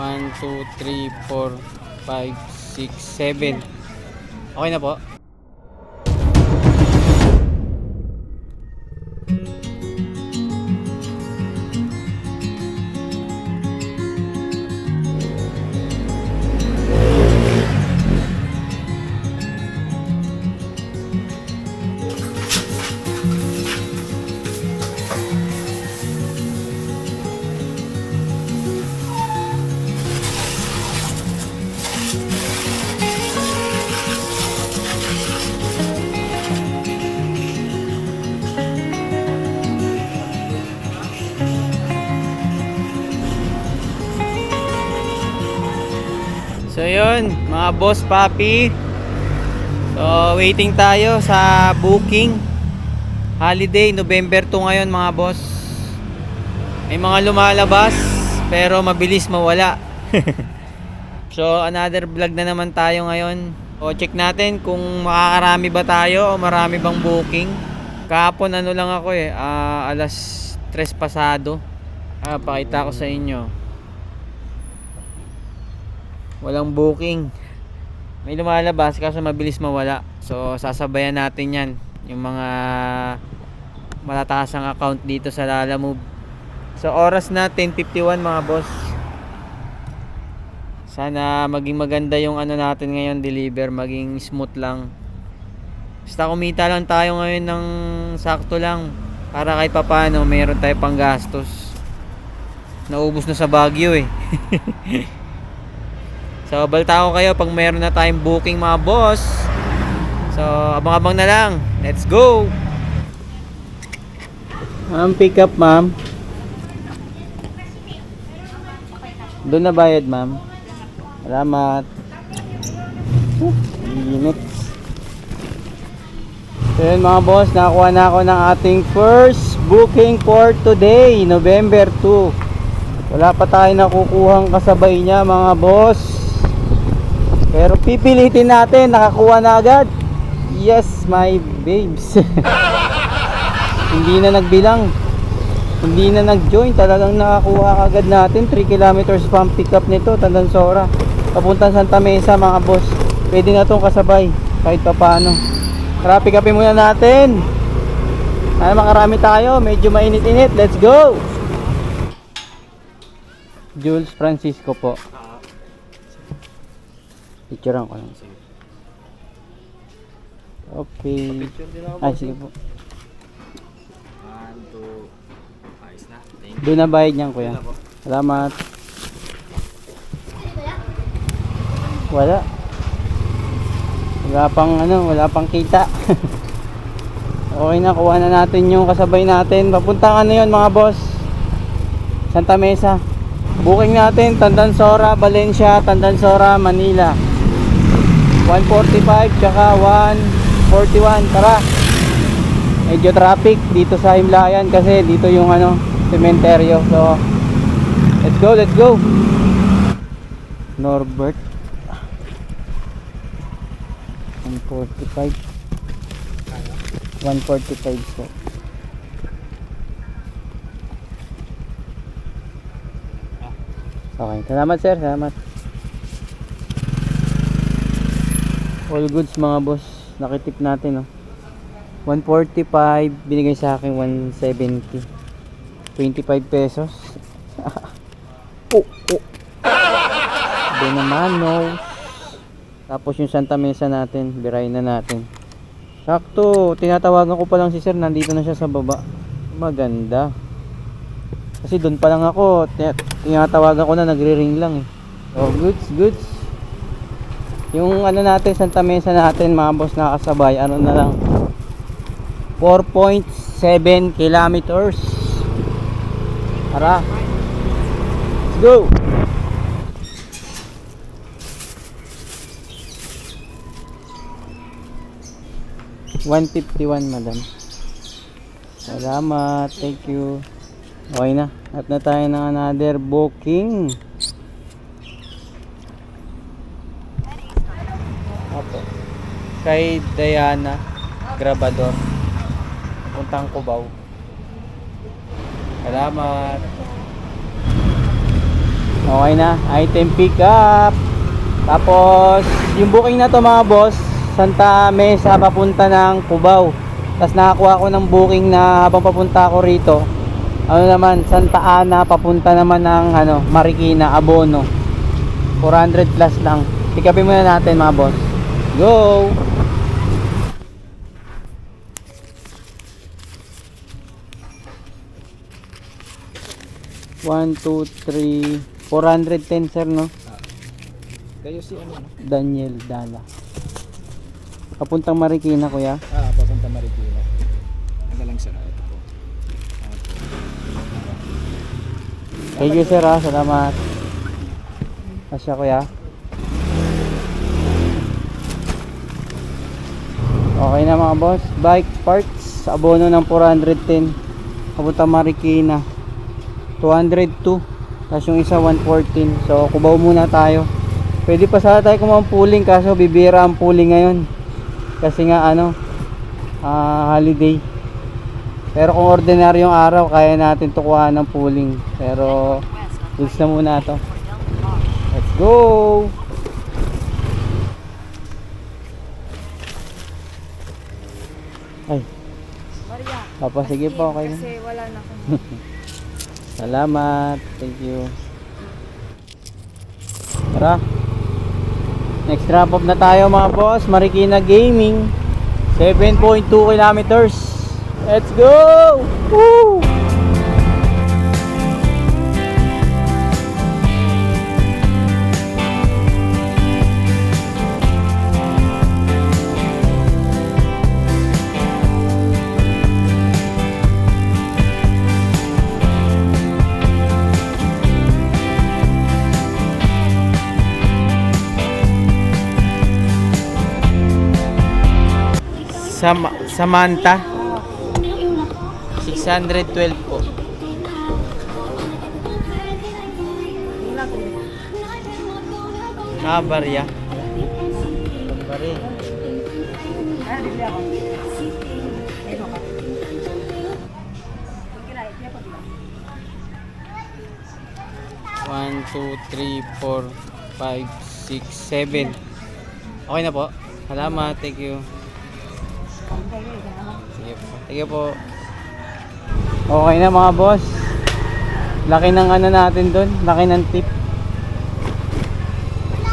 1, 2, 3, 4, 5, 6, 7. Okay na po. Yun, mga boss papi. So waiting tayo sa booking. Holiday, November 2 ngayon mga boss. May mga lumalabas pero mabilis mawala. so another vlog na naman tayo ngayon. O check natin kung makakarami ba tayo o marami bang booking. Kahapon ano lang ako eh, ah, alas 3 pasado. Ah, pakita ko sa inyo walang booking. May lumalabas kaso mabilis mawala. So sasabayan natin yan. Yung mga malataas ang account dito sa Lalamove so oras na 10.51 mga boss. Sana maging maganda yung ano natin ngayon deliver. Maging smooth lang. Basta kumita lang tayo ngayon ng sakto lang. Para kahit papano meron tayo pang gastos naubos na sa Baguio eh So, balta ko kayo pag meron na tayong booking mga boss. So, abang-abang na lang. Let's go! Ma'am, pick up ma'am. Doon na bayad ma'am. Salamat. Uh, init. So yun mga boss, nakakuha na ako ng ating first booking for today, November 2. Wala pa tayo nakukuhang kasabay niya mga boss. Pero pipilitin natin, nakakuha na agad. Yes, my babes. Hindi na nagbilang. Hindi na nag-join. Talagang nakakuha agad natin. 3 kilometers pang pick up nito, Tandansora. Papuntang Santa Mesa, mga boss. Pwede na itong kasabay. Kahit pa paano. Tara, pick upin muna natin. Ay, makarami tayo. Medyo mainit-init. Let's go! Jules Francisco po. Picturean ko lang. Okay. Ay, sige po. One, two, ayos na. Thank Doon na bayad niyan, kuya. you na po. Salamat. Wala. Wala pang ano, wala pang kita. okay na, kuha na natin yung kasabay natin. Papunta ka na yun mga boss. Santa Mesa. Booking natin, Tandansora, Valencia, Tandansora, Manila. 145 tsaka 141. Tara. Medyo traffic dito sa Himlayan kasi dito yung ano, sementeryo. So, let's go, let's go. Norbert. 145. 145 po. Okay, salamat sir, salamat. All goods mga boss, nakitip natin oh. 145, binigay sa akin 170. 25 pesos. oh, oh. Benamanos. Tapos yung Santa Mesa natin, biray na natin. Sakto, tinatawagan ko pa lang si sir, nandito na siya sa baba. Maganda. Kasi doon pa lang ako, tina- tinatawagan ko na, nagre-ring lang eh. Oh, goods, goods. Yung ano natin, Santa Mesa natin, mga boss nakasabay, ano na lang. 4.7 kilometers. Tara. Let's go. One fifty one, madam. Salamat, thank you. Okay na, at na tayo ng another booking. Kay Diana Grabador. Puntang Cubao. Salamat. Okay na, item pick up. Tapos, yung booking na to mga boss, Santa Mesa papunta ng Cubao. Tapos nakakuha ko ng booking na habang papunta ako rito. Ano naman, Santa Ana papunta naman ng ano, Marikina, Abono. 400 plus lang. Pick upin muna natin mga boss. Go! One, two, three, 410 sir no? Kayo si ano? no? Daniel Dala. Papuntang Marikina kuya. Ah, papunta Marikina. Ano lang sir, ito po. Thank you sir ha, salamat. Asya kuya. Okay na mga boss. Bike parts, abono ng 410. Papunta Marikina. 202. Tapos yung isa 114. So kubaw muna tayo. Pwede pa sana tayo kumang pooling kaso bibira ang pooling ngayon. Kasi nga ano, ah, holiday. Pero kung ordinaryong araw, kaya natin tukuhan ng pooling. Pero, goods na muna to. Let's go! Ay. Papa, sige po, okay na. Kasi wala na akong salamat. Thank you. Tara. Next wrap up na tayo mga boss. Marikina Gaming. 7.2 kilometers. Let's go! Woo! Sam Samantha 612 po Kabarya Kabarya One, two, three, four, five, six, seven. Okay na po. Salamat. Thank you. Sige po. Sige po. Okay na mga boss. Laki ng ano natin doon. Laki ng tip.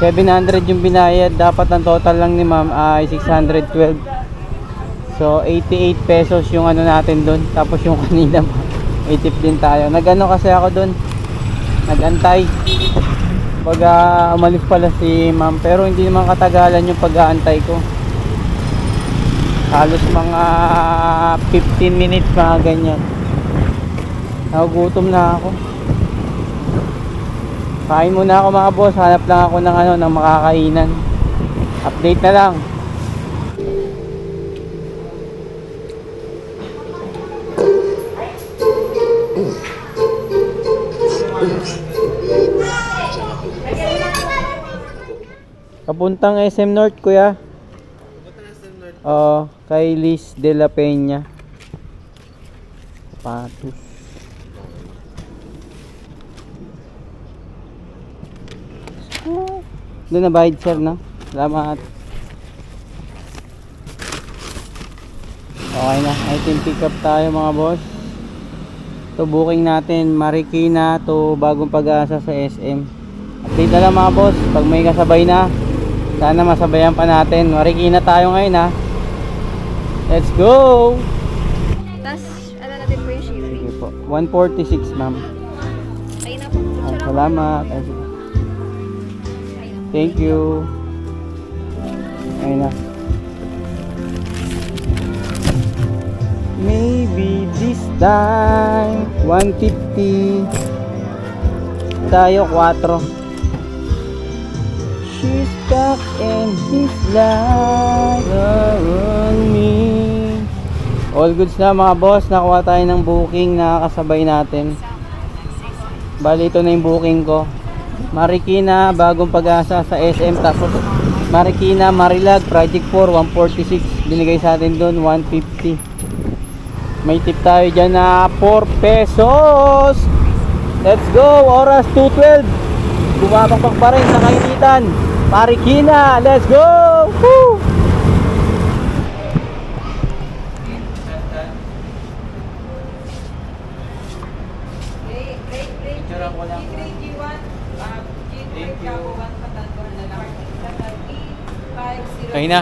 700 yung binayad. Dapat ang total lang ni ma'am ay 612. So 88 pesos yung ano natin doon. Tapos yung kanina may tip din tayo. Nagano kasi ako doon. Nagantay. Pag ah, umalis pala si ma'am. Pero hindi naman katagalan yung pag-aantay ko halos mga 15 minutes mga ganyan. Nagugutom na ako. Kain muna ako mga boss. Hanap lang ako ng ano ng makakainan. Update na lang. Papuntang SM North kuya Oo, kay Liz de la Peña. Patus. Doon na bayad sir, no? Salamat. Okay na, item pick up tayo mga boss. To booking natin Marikina to bagong pag-asa sa SM. Update na lang mga boss, pag may kasabay na, sana masabayan pa natin. Marikina tayo ngayon ha. Let's go! Tapos, ano natin po yung shipping. Sige po. 146 ma'am. Ayun na po. Ay, ako. salamat. Ay. Thank you. Ayun na. Maybe this time 150 tayo 4 She's stuck in his life on me All goods na mga boss. Nakuha tayo ng booking na kasabay natin. Bali ito na yung booking ko. Marikina, bagong pag-asa sa SM. Tapos Marikina, Marilag, Project 4, 146. Binigay sa atin doon, 150. May tip tayo dyan na 4 pesos. Let's go! Oras 2.12. Bumabakpak pa rin sa kainitan. Marikina, let's go! Woo! walang... G3, G1, uh, na lang. Patal E, 5004. Kain na.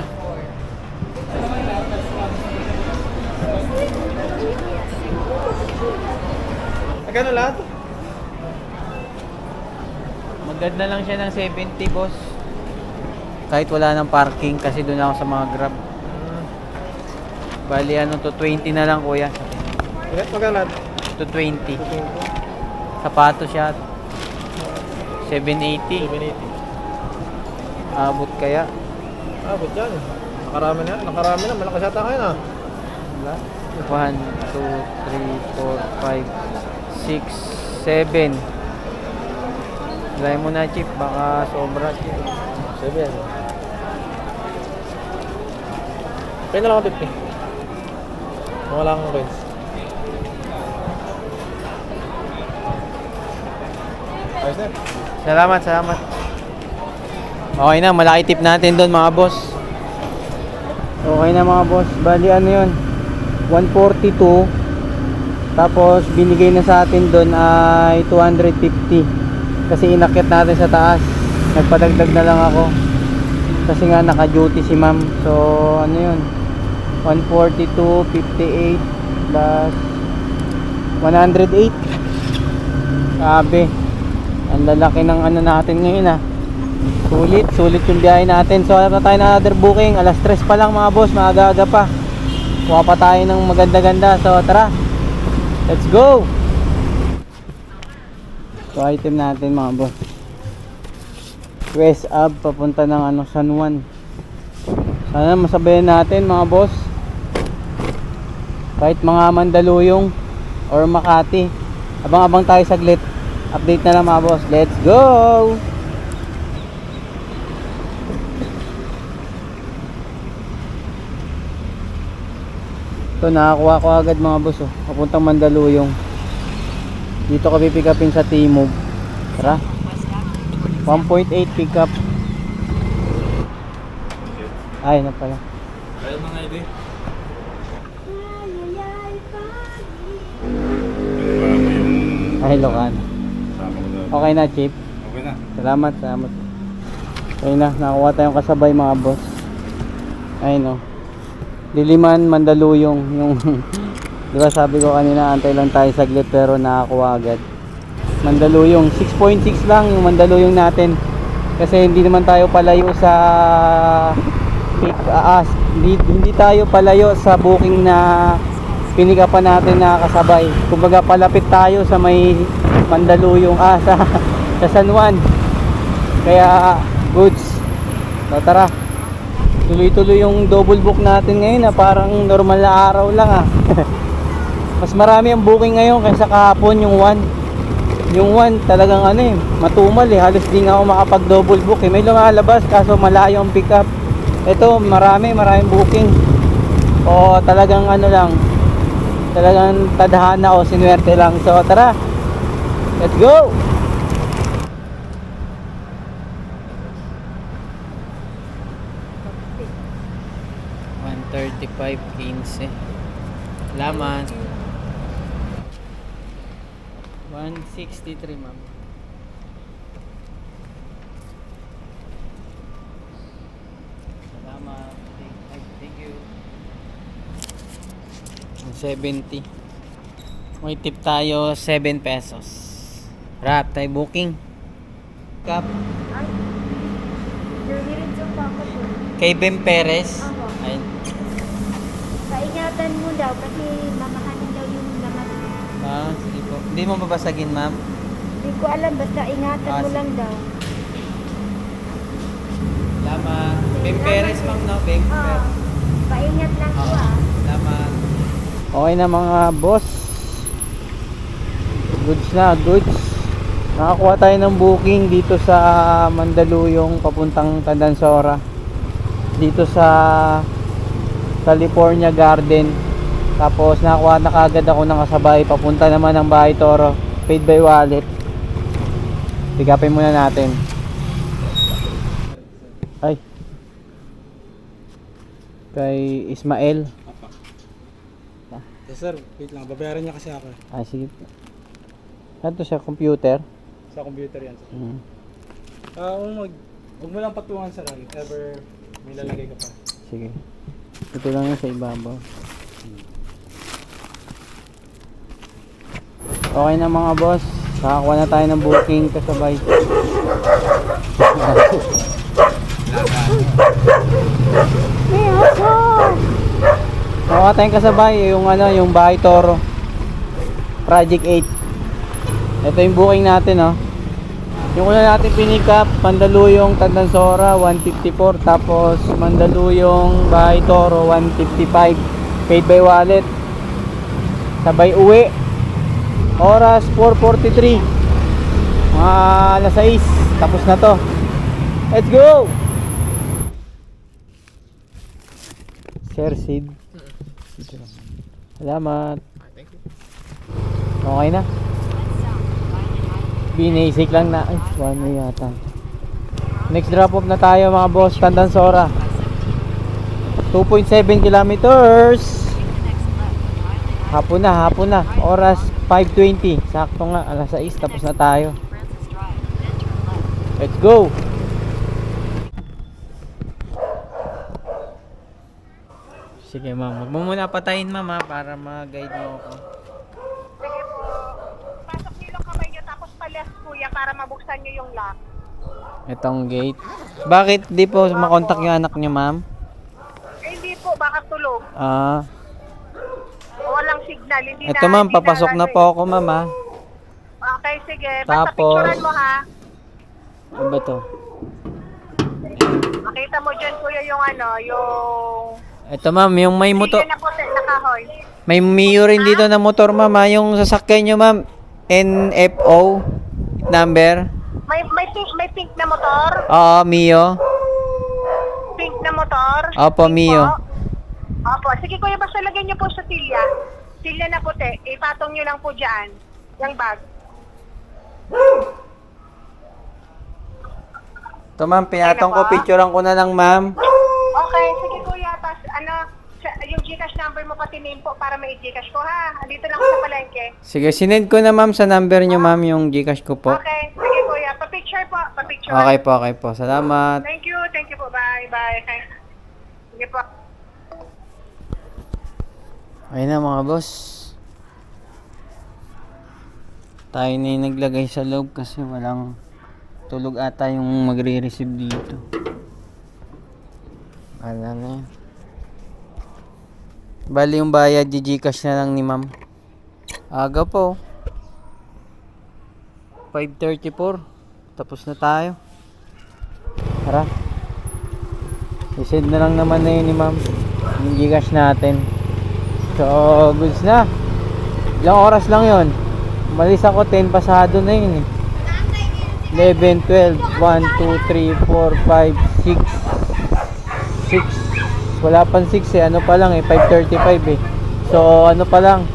Magkano lahat? Magdad lang siya ng 70, boss. Kahit wala ng parking kasi doon ako sa mga grab. Bali, ano to, 20 na lang, kuya. Ilan magkano lahat? To 20. To 20. Sapatos yata. 780. 780. Abot kaya? Abot yan. Nakarami na. Nakarami na. Malakas yata ngayon ah. Wala. 1, 2, 3, 4, 5, 6, 7. Try mo na, Chief. Baka sobra, Chief. Sabi yan. Pwede na lang 50. Wala kang coins. Ayos na. Salamat, salamat. Okay na, malaki tip natin doon mga boss. Okay na mga boss. Bali ano yun? 142. Tapos binigay na sa atin doon ay 250. Kasi inakyat natin sa taas. Nagpadagdag na lang ako. Kasi nga naka-duty si ma'am. So ano yun? 142, 58, plus 108. Sabi ang lalaki ng ano natin ngayon ah. Sulit sulit yung biyahe natin. So ano harap na tayo ng another booking? Alas 3 pa lang mga boss. Maaga-aga pa. Kuha pa tayo ng maganda-ganda. So tara. Let's go! So item natin mga boss. West Ab papunta ng ano San Juan. Sana masabayan natin mga boss. Kahit mga Mandaluyong or Makati. Abang-abang tayo saglit update na lang mga boss. Let's go! Ito nakakuha ko agad mga boss oh. papuntang Mandaluyong. Dito ko pipick upin sa T-Move. Tara. 1.8 pick up ay na pala? Ayun mga ide ay Ilocano Okay na, Chief. Okay na. Salamat, salamat. Ayun na, nakakuha tayong kasabay mga boss. Ayun no. Diliman, Mandaluyong, yung... Di ba sabi ko kanina, antay lang tayo saglit pero nakakuha agad. Mandaluyong, 6.6 lang yung Mandaluyong natin. Kasi hindi naman tayo palayo sa... Uh, ah, as, ah, hindi, hindi tayo palayo sa booking na pinikapan natin na kasabay. Kumbaga palapit tayo sa may Mandaluyong. Ah sa, sa San Juan. Kaya goods. So tara. Tuloy tuloy yung double book natin ngayon na parang normal na araw lang ah. Mas marami ang booking ngayon kaysa kahapon yung one. Yung one talagang ano eh matumal eh. Halos di nga ako makapag double book eh. May lumalabas kaso malayo ang pick up ito marami maraming booking. O talagang ano lang. Talagang tadhana o sinwerte lang. So tara. Let's go! One thirty-five, quince. Laman. One sixty-three, ma'am. Salamat. Thank you. Seventy. May tip tayo, 7 pesos. Rap, tayo booking. Kap. Kay Bem Perez. Opo. Ayun. Paingatan mo daw kasi mamahanin daw yung laman. Ah, sige po. Hindi mo babasagin, ma'am? Hindi ko alam. Basta ingatan Ah, mo lang daw. Lama. Bem Perez, ma'am, no? Bem Oo. Perez. Paingat lang ah, ko Oo. ah. Lama. Okay na mga boss. Goods na, goods nakakuha tayo ng booking dito sa Mandaluyong papuntang Tandansora. Dito sa California Garden. Tapos nakakuha na kagad ako ng kasabay. Papunta naman ng Bahay Toro. Paid by wallet. Pickupin muna natin. Ay. Kay Ismael. Yes sir, wait lang, babayaran niya kasi ako Ah sige. Saan to siya, computer? Sa computer yan sir. Mm. Ah, kung mag... Huwag mo lang patungan sir. ah, If ever may lalagay ka pa. Sige. Ito lang yung sa ibabaw. Okay na mga boss. Kakakuha na tayo ng booking kasabay. Kuha tayong kasabay yung ano, yung Bahay Toro. Project 8. Ito yung booking natin, oh. Yung una natin pinick up, Mandaluyong Tandansora 154 tapos Mandaluyong Bahay Toro 155 paid by wallet. Sabay uwi. Oras 4:43. Mga alas 6 tapos na to. Let's go. Sir Sid. Salamat. Okay na. Binasic lang na. Ay, one way yata. Next drop off na tayo mga boss. Tandansora. 2.7 kilometers. Hapon na, hapon na. Oras 5.20. Sakto nga, alas 6. Tapos na tayo. Let's go! Sige ma'am, wag mo muna patayin ma'am para ma-guide mo ako. Sige po. Pasok niyo yung kamay niyo tapos palas kuya para mabuksan niyo yung lock. Itong gate. Bakit di po makontak yung anak niyo ma'am? Eh, hindi po, baka tulog. Ah, O walang signal. Hindi ito na, ma'am, hindi papasok na ano po eh. ako ma'am ha. Okay, sige. Basta Tapos- picturean mo ha. Ano ba to? Makita mo dyan kuya yung ano, yung... Ito ma'am, yung may motor, Hindi na puti na kahoy. may Mio rin dito na motor ma'am ha. Yung sasakyan nyo ma'am, NFO number. May, may, pink, may pink na motor. Oo, Mio. Pink na motor. Opo, Pink Mio. po. Opo. Sige kuya, basta lagyan niyo po sa tilya. Tilya na puti. Ipatong niyo lang po dyan. Yung bag. Ito ma'am, pinatong ko, picturean ko na lang ma'am. Okay, sige kuya. Tapos ano, yung Gcash number mo pati name po para may Gcash ko ha. Andito lang ako sa palengke. Sige, sinend ko na ma'am sa number nyo ma'am yung Gcash ko po. Okay, sige kuya. Pa-picture po. Pa-picture. Okay po, okay po. Salamat. Thank you, thank you po. Bye, bye. Sige po. Ayun na mga boss. Tayo na yung naglagay sa loob kasi walang tulog ata yung magre-receive dito. Wala na yan. Bali yung bayad, Gcash na lang ni ma'am. Aga po. 5.34. Tapos na tayo. Tara. I-send na lang naman na yun ni ma'am. Yung Gcash natin. So, goods na. Ilang oras lang yon. Umalis ako, 10 pasado na yun eh. 11, 12, 1, 2, 3, 4, 5, 6, 6. Wala pang 6 eh. Ano pa lang eh, 5.35 eh. So, ano pa lang.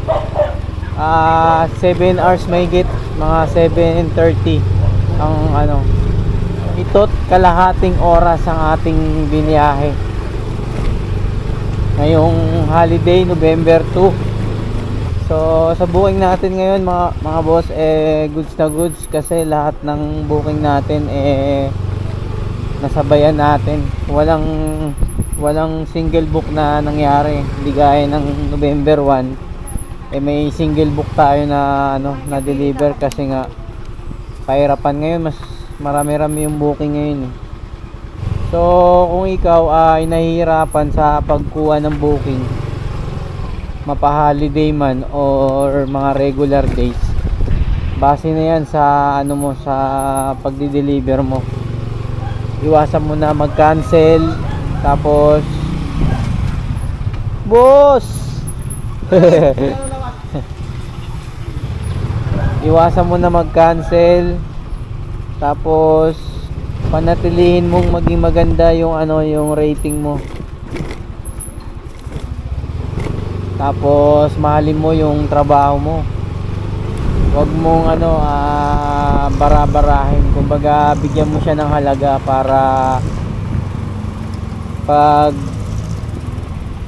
Ah, 7 hours may git. Mga 7.30 ang ano. Ito't kalahating oras ang ating biniyahe ngayong holiday November 2 so sa booking natin ngayon mga, mga boss eh goods na goods kasi lahat ng booking natin eh nasabayan natin walang walang single book na nangyari hindi gaya ng November 1 eh may single book tayo na ano na deliver kasi nga pahirapan ngayon mas marami-rami yung booking ngayon eh. So, kung ikaw ay nahihirapan sa pagkuha ng booking, mapa-holiday man or mga regular days, base na yan sa ano mo sa pagdi-deliver mo. Iwasan mo na mag-cancel tapos Boss! Iwasan mo na mag-cancel. Tapos panatilihin mong maging maganda yung ano yung rating mo. Tapos mahalin mo yung trabaho mo. Wag mong ano ah, bara-barahin. Kumbaga bigyan mo siya ng halaga para pag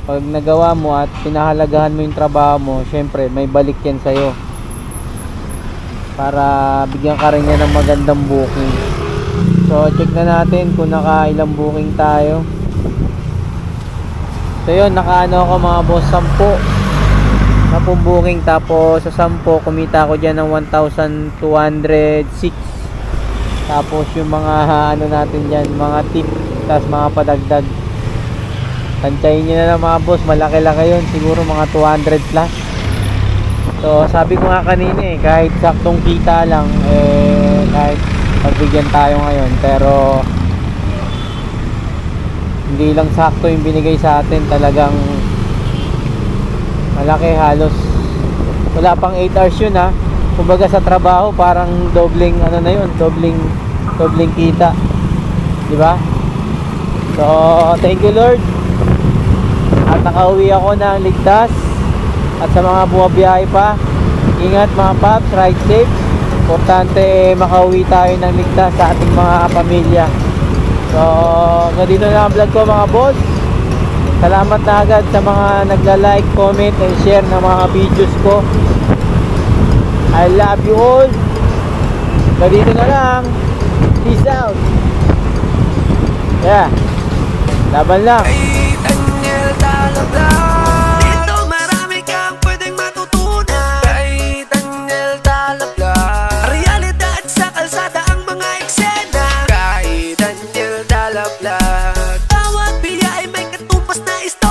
pag nagawa mo at pinahalagahan mo yung trabaho mo syempre may balik yan sa'yo. Para bigyan ka rin niya ng magandang booking. So check na natin kung naka ilang booking tayo. So yun naka ano ako mga boss 10 na pong booking tapos sa 10 kumita ako dyan ng 1,206 tapos yung mga ano natin dyan mga tip tapos mga padagdag Tansyahin nyo na lang mga boss, malaki-laki yun. Siguro mga 200 plus. So, sabi ko nga kanina eh, kahit saktong kita lang, eh, kahit pagbigyan tayo ngayon. Pero, hindi lang sakto yung binigay sa atin. Talagang, malaki halos. Wala pang 8 hours yun ha. Kumbaga sa trabaho, parang dobling, ano na yun, dobling, dobling kita. Di ba? So, thank you Lord. At nakauwi ako ng ligtas. At sa mga bumabiyahe pa, ingat mga paps, ride safe. Importante makauwi tayo ng ligtas sa ating mga pamilya. So, hanggang na ang vlog ko mga boss. Salamat na agad sa mga nagla-like, comment, and share ng mga videos ko. I love you all. Hanggang na lang. Peace out. Yeah. Laban lang.